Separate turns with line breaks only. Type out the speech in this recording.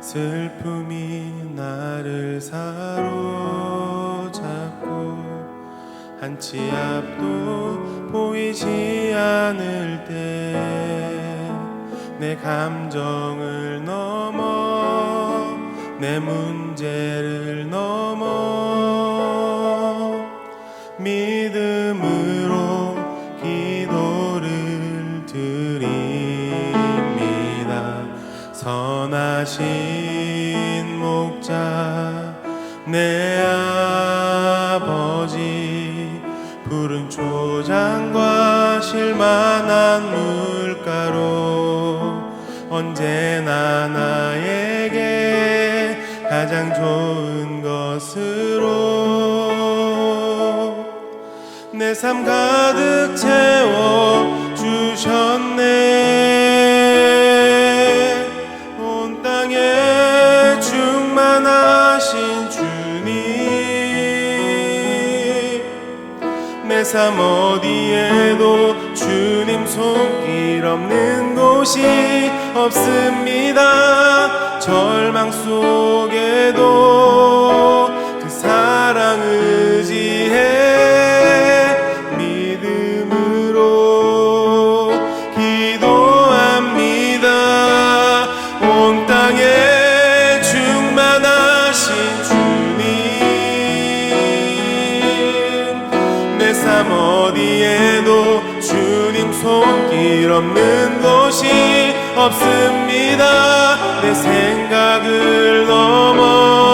슬픔이 나를 사로잡고 한치 앞도 보이지 않을 때 내 감정을 넘어 내 문제를 넘어 선하신 목자 내 아버지 푸른 초장과 실만한 물가로 언제나 나에게 가장 좋은 것으로 내 삶 가득 채워 주셨네 내삶 어디에도 주님 손길 없는 곳이 없습니다. 절망 속에도 그 사랑 의지 삶 어디에도 주님 손길 없는 곳이 없습니다. 내 생각을 넘어